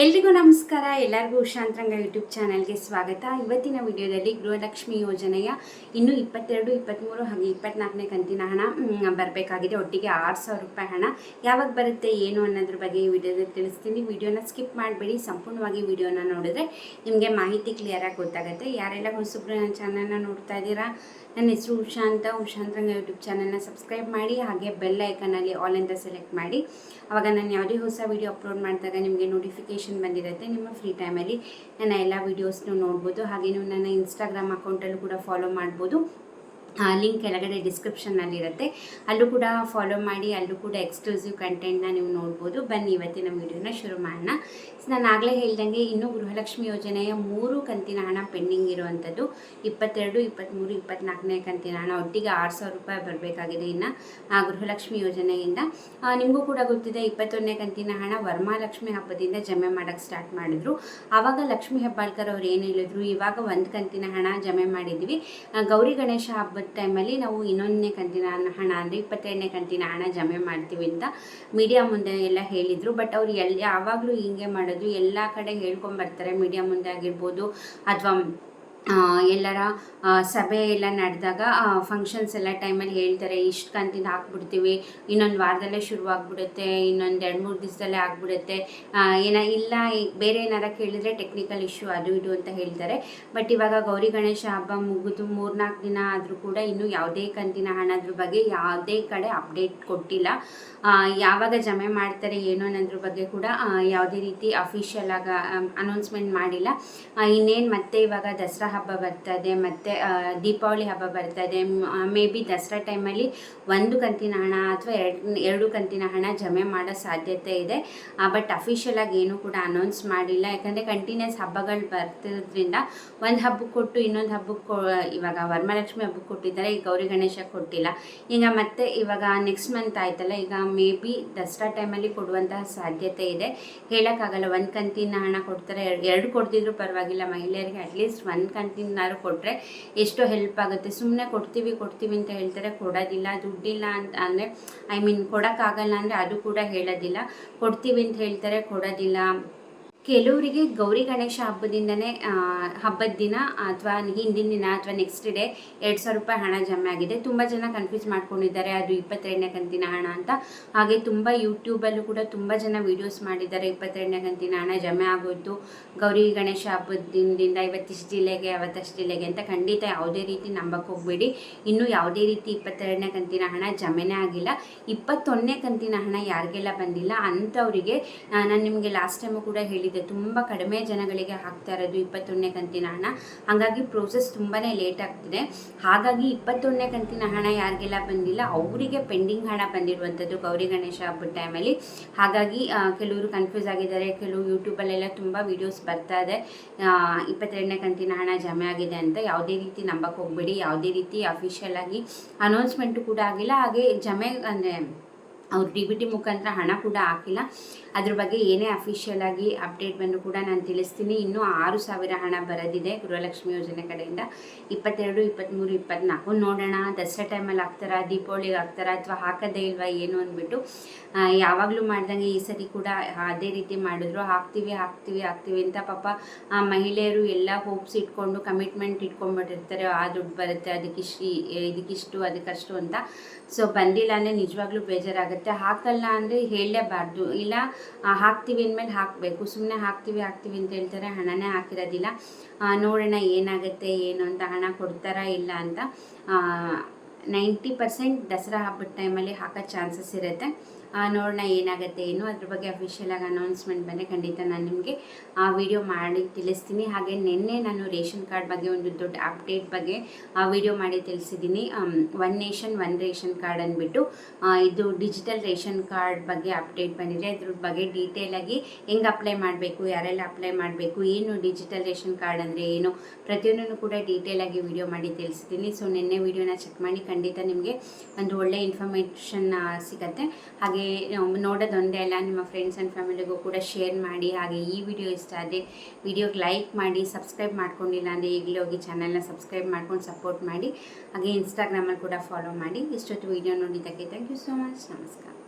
ಎಲ್ರಿಗೂ ನಮಸ್ಕಾರ. ಎಲ್ಲರಿಗೂ ಉಷಾಂತರಂಗ ಯೂಟ್ಯೂಬ್ ಚಾನಲ್ಗೆ ಸ್ವಾಗತ. ಇವತ್ತಿನ ವಿಡಿಯೋದಲ್ಲಿ ಗೃಹಲಕ್ಷ್ಮಿ ಯೋಜನೆಯ ಇನ್ನು ಇಪ್ಪತ್ತೆರಡು ಇಪ್ಪತ್ತ್ಮೂರು ಹಾಗೆ ಇಪ್ಪತ್ನಾಲ್ಕನೇ ಕಂತಿನ ಹಣ ಬರಬೇಕಾಗಿದೆ. ಒಟ್ಟಿಗೆ ಆರು ಸಾವಿರ ರೂಪಾಯಿ ಹಣ ಯಾವಾಗ ಬರುತ್ತೆ, ಏನು ಅನ್ನೋದ್ರ ಬಗ್ಗೆ ಈ ವಿಡಿಯೋದಲ್ಲಿ ತಿಳಿಸ್ತೀನಿ. ವಿಡಿಯೋನ ಸ್ಕಿಪ್ ಮಾಡಬೇಡಿ. ಸಂಪೂರ್ಣವಾಗಿ ವಿಡಿಯೋನ ನೋಡಿದ್ರೆ ನಿಮಗೆ ಮಾಹಿತಿ ಕ್ಲಿಯರಾಗಿ ಗೊತ್ತಾಗುತ್ತೆ. ಯಾರೆಲ್ಲ ಹೊಸಬ್ರು ನನ್ನ ಚಾನಲ್ನ ನೋಡ್ತಾ ಇದ್ದೀರಾ, ನನ್ನ ಹೆಸರು ಉಷಾ ಅಂತ. ಉಷಾಂತರಂಗ ಯೂಟ್ಯೂಬ್ ಚಾನಲ್ನ ಸಬ್ಸ್ಕ್ರೈಬ್ ಮಾಡಿ, ಹಾಗೆ ಬೆಲ್ ಐಕನಲ್ಲಿ ಆಲ್ ಅಂತ ಸೆಲೆಕ್ಟ್ ಮಾಡಿ. ಆವಾಗ ನಾನು ಯಾವುದೇ ಹೊಸ ವಿಡಿಯೋ ಅಪ್ಲೋಡ್ ಮಾಡಿದಾಗ ನಿಮಗೆ ನೋಟಿಫಿಕೇಷನ್ ಬಂದಿರುತ್ತೆ ನಿಮ್ಮ ಫ್ರೀ ಟೈಮಲ್ಲಿ ನನ್ನ ಎಲ್ಲ ವೀಡಿಯೋಸ್ನೂ ನೋಡ್ಬೋದು. ಹಾಗೆ ನೀವು ನನ್ನ ಇನ್ಸ್ಟಾಗ್ರಾಮ್ ಅಕೌಂಟಲ್ಲೂ ಕೂಡ ಫಾಲೋ ಮಾಡ್ಬೋದು. ಲಿಂಕ್ ಕೆಳಗಡೆ ಡಿಸ್ಕ್ರಿಪ್ಷನ್ನಲ್ಲಿರುತ್ತೆ ಅಲ್ಲೂ ಕೂಡ ಫಾಲೋ ಮಾಡಿ, ಅಲ್ಲೂ ಕೂಡ ಎಕ್ಸ್ಕ್ಲೂಸಿವ್ ಕಂಟೆಂಟ್ನ ನೀವು ನೋಡ್ಬೋದು. ಬನ್ನಿ, ಇವತ್ತಿನ ವೀಡಿಯೋನ ಶುರು ಮಾಡೋಣ. ನಾನು ಆಗಲೇ ಹೇಳ್ದಂಗೆ ಇನ್ನೂ ಗೃಹಲಕ್ಷ್ಮಿ ಯೋಜನೆಯ ಮೂರು ಕಂತಿನ ಹಣ ಪೆಂಡಿಂಗ್ ಇರುವಂಥದ್ದು. ಇಪ್ಪತ್ತೆರಡು ಇಪ್ಪತ್ತ್ಮೂರು ಇಪ್ಪತ್ತ್ನಾಲ್ಕನೇ ಕಂತಿನ ಹಣ. ಒಟ್ಟಿಗೆ ಆರು ಸಾವಿರ ರೂಪಾಯಿ ಬರಬೇಕಾಗಿದೆ ಇನ್ನು ಆ ಗೃಹಲಕ್ಷ್ಮಿ ಯೋಜನೆಯಿಂದ. ನಿಮಗೂ ಕೂಡ ಗೊತ್ತಿದೆ, ಇಪ್ಪತ್ತೊಂದನೇ ಕಂತಿನ ಹಣ ವರ್ಮಾಲಕ್ಷ್ಮಿ ಹಬ್ಬದಿಂದ ಜಮೆ ಮಾಡೋಕ್ಕೆ ಸ್ಟಾರ್ಟ್ ಮಾಡಿದ್ರು. ಆವಾಗ ಲಕ್ಷ್ಮೀ ಹೆಬ್ಬಾಳ್ಕರ್ ಅವ್ರು ಏನು ಹೇಳಿದ್ರು? ಇವಾಗ ಒಂದು ಕಂತಿನ ಹಣ ಜಮೆ ಮಾಡಿದ್ವಿ. ಗೌರಿ ಗಣೇಶ ಹಬ್ಬ ಟೈಮಲ್ಲಿ ನಾವು ಇನ್ನೊಂದನೇ ಕಂತಿನ ಹಣ ಅಂದರೆ ಇಪ್ಪತ್ತೆರಡನೇ ಕಂತಿನ ಹಣ ಜಮೆ ಮಾಡ್ತೀವಿ ಅಂತ ಮೀಡಿಯಾ ಮುಂದೆ ಎಲ್ಲ ಹೇಳಿದರು. ಬಟ್ ಅವ್ರು ಎಲ್ಲಿ ಯಾವಾಗಲೂ ಹಿಂಗೆ ಮಾಡೋದು. ಎಲ್ಲ ಕಡೆ ಹೇಳ್ಕೊಂಬರ್ತಾರೆ ಮೀಡಿಯಾ ಮುಂದೆ ಆಗಿರ್ಬೋದು, ಅಥವಾ ಎಲ್ಲರ ಸಭೆ ಎಲ್ಲ ನಡೆದಾಗ ಫಂಕ್ಷನ್ಸ್ ಎಲ್ಲ ಟೈಮಲ್ಲಿ ಹೇಳ್ತಾರೆ, ಇಷ್ಟು ಕಂತಿಂದ ಹಾಕ್ಬಿಡ್ತೀವಿ, ಇನ್ನೊಂದು ವಾರದಲ್ಲೇ ಶುರುವಾಗ್ಬಿಡುತ್ತೆ, ಇನ್ನೊಂದು ಎರಡು ಮೂರು ದಿವಸದಲ್ಲೇ ಆಗ್ಬಿಡುತ್ತೆ. ಏನ, ಇಲ್ಲ ಬೇರೆ ಏನಾರ ಕೇಳಿದರೆ ಟೆಕ್ನಿಕಲ್ ಇಶ್ಯೂ ಅದು ಇದು ಅಂತ ಹೇಳ್ತಾರೆ. ಬಟ್ ಇವಾಗ ಗೌರಿ ಗಣೇಶ ಹಬ್ಬ ಮುಗಿದು ಮೂರ್ನಾಲ್ಕು ದಿನ ಆದರೂ ಕೂಡ ಇನ್ನೂ ಯಾವುದೇ ಕಂತಿನ ಹಣದ್ರ ಬಗ್ಗೆ ಯಾವುದೇ ಕಡೆ ಅಪ್ಡೇಟ್ ಕೊಟ್ಟಿಲ್ಲ. ಯಾವಾಗ ಜಮೆ ಮಾಡ್ತಾರೆ ಏನು ಅನ್ನೋದ್ರ ಬಗ್ಗೆ ಕೂಡ ಯಾವುದೇ ರೀತಿ ಅಫಿಷಿಯಲ್ ಆಗ ಅನೌನ್ಸ್ಮೆಂಟ್ ಮಾಡಿಲ್ಲ. ಇನ್ನೇನು ಮತ್ತೆ ಇವಾಗ ದಸರಾ ಹಬ್ಬ ಬರ್ತದೆ, ಮತ್ತು ದೀಪಾವಳಿ ಹಬ್ಬ ಬರ್ತದೆ, ಮೇ ಬಿ ದಸರಾ ಟೈಮಲ್ಲಿ ಒಂದು ಕಂತಿನ ಹಣ ಅಥವಾ ಎರಡು ಎರಡು ಕಂತಿನ ಹಣ ಜಮೆ ಮಾಡೋ ಸಾಧ್ಯತೆ ಇದೆ. ಬಟ್ ಅಫಿಷಿಯಲಾಗಿ ಏನೂ ಕೂಡ ಅನೌನ್ಸ್ ಮಾಡಿಲ್ಲ. ಯಾಕಂದರೆ ಕಂಟಿನ್ಯೂಸ್ ಹಬ್ಬಗಳು ಬರ್ತಿದ್ರಿಂದ ಒಂದು ಹಬ್ಬಕ್ಕೆ ಕೊಟ್ಟು ಇನ್ನೊಂದು ಹಬ್ಬಕ್ಕೆ ಇವಾಗ ವರಮಹಾಲಕ್ಷ್ಮಿ ಹಬ್ಬಕ್ಕೆ ಕೊಟ್ಟಿದ್ದಾರೆ, ಈಗ ಗೌರಿ ಗಣೇಶ ಕೊಟ್ಟಿಲ್ಲ. ಈಗ ಮತ್ತೆ ಇವಾಗ ನೆಕ್ಸ್ಟ್ ಮಂತ್ ಆಯ್ತಲ್ಲ, ಈಗ ಮೇ ಬಿ ದಸರಾ ಟೈಮಲ್ಲಿ ಕೊಡುವಂತಹ ಸಾಧ್ಯತೆ ಇದೆ. ಹೇಳೋಕ್ಕಾಗಲ್ಲ, ಒಂದು ಕಂತಿನ ಹಣ ಕೊಡ್ತಾರೆ, ಎರಡು ಕೊಡ್ತಿದ್ರು ಪರವಾಗಿಲ್ಲ, ಮಹಿಳೆಯರಿಗೆ ಅಟ್ಲೀಸ್ಟ್ ಒಂದು ಕಂತಿನಾರು ಕೊಟ್ಟರೆ ಎಷ್ಟೋ ಹೆಲ್ಪ್ ಆಗುತ್ತೆ. ಸುಮ್ಮನೆ ಕೊಡ್ತೀವಿ ಕೊಡ್ತೀವಿ ಅಂತ ಹೇಳ್ತಾರೆ. ಕೊಡೋದಿಲ್ಲ, ದುಡ್ಡಿಲ್ಲ ಅಂತ ಅಂದರೆ ಐ ಮೀನ್ ಕೊಡೋಕ್ಕಾಗಲ್ಲ ಅಂದರೆ ಅದು ಕೂಡ ಹೇಳೋದಿಲ್ಲ. ಕೊಡ್ತೀವಿ ಅಂತ ಹೇಳ್ತಾರೆ, ಕೊಡೋದಿಲ್ಲ. ಕೆಲವರಿಗೆ ಗೌರಿ ಗಣೇಶ ಹಬ್ಬದಿಂದನೇ ಹಬ್ಬದ ದಿನ ಅಥವಾ ಹಿಂದಿನ ದಿನ ಅಥವಾ ನೆಕ್ಸ್ಟ್ ಡೇ ಎರಡು ಸಾವಿರ ರೂಪಾಯಿ ಹಣ ಜಮೆ ಆಗಿದೆ. ತುಂಬ ಜನ ಕನ್ಫ್ಯೂಸ್ ಮಾಡ್ಕೊಂಡಿದ್ದಾರೆ, ಅದು ಇಪ್ಪತ್ತೆರಡನೇ ಕಂತಿನ ಹಣ ಅಂತ. ಹಾಗೆ ತುಂಬ ಯೂಟ್ಯೂಬಲ್ಲೂ ಕೂಡ ತುಂಬ ಜನ ವೀಡಿಯೋಸ್ ಮಾಡಿದ್ದಾರೆ, ಇಪ್ಪತ್ತೆರಡನೇ ಕಂತಿನ ಹಣ ಜಮೆ ಆಗೋಯ್ತು. ಗೌರಿ ಗಣೇಶ ಹಬ್ಬದ ದಿನದಿಂದ ಇವತ್ತಿಷ್ಟು ಜಿಲ್ಲೆಗೆ, ಅವತ್ತಷ್ಟು ಜಿಲ್ಲೆಗೆ ಅಂತ ಖಂಡಿತ ಯಾವುದೇ ರೀತಿ ನಂಬಕ್ಕೆ ಹೋಗಬೇಡಿ. ಇನ್ನೂ ಯಾವುದೇ ರೀತಿ ಇಪ್ಪತ್ತೆರಡನೇ ಕಂತಿನ ಹಣ ಜಮೆನೇ ಆಗಿಲ್ಲ. ಇಪ್ಪತ್ತೊಂದನೇ ಕಂತಿನ ಹಣ ಯಾರಿಗೆಲ್ಲ ಬಂದಿಲ್ಲ, ಅಂಥವರಿಗೆ ನಾನು ನಿಮಗೆ ಲಾಸ್ಟ್ ಟೈಮು ಕೂಡ ಹೇಳಿದ್ದೆ. ಇದೆ. ತುಂಬ ಕಡಿಮೆ ಜನಗಳಿಗೆ ಹಾಕ್ತಾ ಇರೋದು ಇಪ್ಪತ್ತೊಂದನೇ ಕಂತಿನ ಹಣ. ಹಾಗಾಗಿ ಪ್ರೋಸೆಸ್ ತುಂಬಾ ಲೇಟ್ ಆಗ್ತಿದೆ. ಹಾಗಾಗಿ ಇಪ್ಪತ್ತೊಂದನೇ ಕಂತಿನ ಹಣ ಯಾರಿಗೆಲ್ಲ ಬಂದಿಲ್ಲ, ಅವರಿಗೆ ಪೆಂಡಿಂಗ್ ಹಣ ಬಂದಿರುವಂಥದ್ದು ಗೌರಿ ಗಣೇಶ ಹಬ್ಬದ ಟೈಮಲ್ಲಿ ಹಾಗಾಗಿ ಕೆಲವರು ಕನ್ಫ್ಯೂಸ್ ಆಗಿದ್ದಾರೆ ಕೆಲವು ಯೂಟ್ಯೂಬಲ್ಲೆಲ್ಲ ತುಂಬ ವೀಡಿಯೋಸ್ ಬರ್ತಾ ಇದೆ. ಇಪ್ಪತ್ತೆರಡನೇ ಕಂತಿನ ಹಣ ಜಮೆ ಆಗಿದೆ ಅಂತ ಯಾವುದೇ ರೀತಿ ನಂಬಕ್ಕೆ ಹೋಗಬೇಡಿ, ಯಾವುದೇ ರೀತಿ ಅಫಿಷಿಯಲ್ ಆಗಿ ಅನೌನ್ಸ್ಮೆಂಟು ಕೂಡ ಆಗಿಲ್ಲ. ಹಾಗೆ ಜಮೆ ಅಂದರೆ ಅವ್ರು ಡಿ ಬಿ ಟಿ ಮುಖಾಂತರ ಹಣ ಕೂಡ ಹಾಕಿಲ್ಲ. ಅದ್ರ ಬಗ್ಗೆ ಏನೇ ಅಫಿಷಿಯಲ್ ಆಗಿ ಅಪ್ಡೇಟ್ ಬಂದರೂ ಕೂಡ ನಾನು ತಿಳಿಸ್ತೀನಿ. ಇನ್ನೂ ಆರು ಸಾವಿರ ಹಣ ಬರೋದಿದೆ ಗೃಹಲಕ್ಷ್ಮಿ ಯೋಜನೆ ಕಡೆಯಿಂದ. ಇಪ್ಪತ್ತೆರಡು ಇಪ್ಪತ್ತ್ಮೂರು ಇಪ್ಪತ್ತ್ನಾಲ್ಕು ನೋಡೋಣ. ದಸರಾ ಟೈಮಲ್ಲಿ ಹಾಕ್ತಾರಾ, ದೀಪಾವಳಿಗೆ ಹಾಕ್ತಾರಾ ಅಥವಾ ಹಾಕೋದೇ ಇಲ್ವಾ ಏನು ಅಂದ್ಬಿಟ್ಟು ಯಾವಾಗಲೂ ಮಾಡ್ದಂಗೆ ಈ ಸರಿ ಕೂಡ ಅದೇ ರೀತಿ ಮಾಡಿದ್ರು. ಹಾಕ್ತೀವಿ ಹಾಕ್ತೀವಿ ಹಾಕ್ತೀವಿ ಅಂತ ಪಾಪ ಮಹಿಳೆಯರು ಎಲ್ಲ ಹೋಪ್ಸ್ ಇಟ್ಕೊಂಡು ಕಮಿಟ್ಮೆಂಟ್ ಇಟ್ಕೊಂಡ್ಬಿಟ್ಟಿರ್ತಾರೆ. ಆ, ದುಡ್ಡು ಬರುತ್ತೆ ಅದಕ್ಕಿಷ್ಟು ಇದಕ್ಕಿಷ್ಟು ಅದಕ್ಕಷ್ಟು ಅಂತ. ಸೊ ಬಂದಿಲ್ಲ ಅಂದರೆ ನಿಜವಾಗ್ಲೂ ಬೇಜಾರಾಗುತ್ತೆ. ಹಾಕಲ್ಲ ಅಂದರೆ ಹೇಳಲೇಬಾರ್ದು. ಇಲ್ಲ ಹಾಕ್ತೀವಿ ಅಂದಮೇಲೆ ಹಾಕಬೇಕು. ಸುಮ್ಮನೆ ಹಾಕ್ತೀವಿ ಹಾಕ್ತೀವಿ ಅಂತ ಹೇಳ್ತಾರೆ. ಹಣನೇ ಹಾಕಿರೋದಿಲ್ಲ. ನೋಡೋಣ ಏನಾಗುತ್ತೆ, ಏನು ಅಂತ ಹಣ ಕೊಡ್ತಾರ ಇಲ್ಲ ಅಂತ ನೈಂಟಿ ಪರ್ಸೆಂಟ್ ದಸರಾ ಹಬ್ಬದ ಟೈಮಲ್ಲಿ ಹಾಕೋ ಚಾನ್ಸಸ್ ಇರುತ್ತೆ. ನೋಡೋಣ ಏನಾಗುತ್ತೆ ಏನು ಅದ್ರ ಬಗ್ಗೆ ಅಫಿಷಿಯಲಾಗಿ ಅನೌನ್ಸ್ಮೆಂಟ್ ಬಂದರೆ ಖಂಡಿತ ನಾನು ನಿಮಗೆ ಆ ವಿಡಿಯೋ ಮಾಡಿ ತಿಳಿಸ್ತೀನಿ. ಹಾಗೆ ನಿನ್ನೆ ನಾನು ರೇಷನ್ ಕಾರ್ಡ್ ಬಗ್ಗೆ ಒಂದು ದೊಡ್ಡ ಅಪ್ಡೇಟ್ ಬಗ್ಗೆ ಆ ವಿಡಿಯೋ ಮಾಡಿ ತಿಳಿಸಿದ್ದೀನಿ. One nation one ration card ಅಂದ್ಬಿಟ್ಟು ಇದು ಡಿಜಿಟಲ್ ರೇಷನ್ ಕಾರ್ಡ್ ಬಗ್ಗೆ ಅಪ್ಡೇಟ್ ಬಂದಿದೆ. ಅದ್ರ ಬಗ್ಗೆ ಡೀಟೇಲಾಗಿ ಹೆಂಗೆ ಅಪ್ಲೈ ಮಾಡಬೇಕು, ಯಾರೆಲ್ಲ ಅಪ್ಲೈ ಮಾಡಬೇಕು, ಏನು ಡಿಜಿಟಲ್ ರೇಷನ್ ಕಾರ್ಡ್ ಅಂದರೆ ಏನು ಪ್ರತಿಯೊಂದನ್ನು ಕೂಡ ಡೀಟೇಲಾಗಿ ವಿಡಿಯೋ ಮಾಡಿ ತಿಳಿಸಿದ್ದೀನಿ ಸೊ ನಿನ್ನೆ ವಿಡಿಯೋನ ಚೆಕ್ ಮಾಡಿ ಖಂಡಿತ ನಿಮಗೆ ಒಂದು ಒಳ್ಳೆ ಇನ್ಫಾರ್ಮೇಷನ್ ಸಿಗುತ್ತೆ. ಹಾಗೆ ಹಾಗೆ ನೋಡೋದೊಂದೇ ಅಲ್ಲ, ನಿಮ್ಮ ಫ್ರೆಂಡ್ಸ್ ಆ್ಯಂಡ್ ಫ್ಯಾಮಿಲಿಗೂ ಕೂಡ ಶೇರ್ ಮಾಡಿ. ಹಾಗೆ ಈ ವಿಡಿಯೋ ಇಷ್ಟ ಆದರೆ ವಿಡಿಯೋಗೆ ಲೈಕ್ ಮಾಡಿ ಸಬ್ಸ್ಕ್ರೈಬ್ ಮಾಡ್ಕೊಂಡಿಲ್ಲ ಅಂದರೆ ಈಗಲೇ ಹೋಗಿ ಚಾನಲ್ನ ಸಬ್ಸ್ಕ್ರೈಬ್ ಮಾಡ್ಕೊಂಡು ಸಪೋರ್ಟ್ ಮಾಡಿ. ಹಾಗೆ ಇನ್ಸ್ಟಾಗ್ರಾಮಲ್ಲಿ ಕೂಡ ಫಾಲೋ ಮಾಡಿ. ಇಷ್ಟೊತ್ತು ವಿಡಿಯೋ ನೋಡಿದ್ದಕ್ಕೆ ಥ್ಯಾಂಕ್ ಯು ಸೋ ಮಚ್ ನಮಸ್ಕಾರ.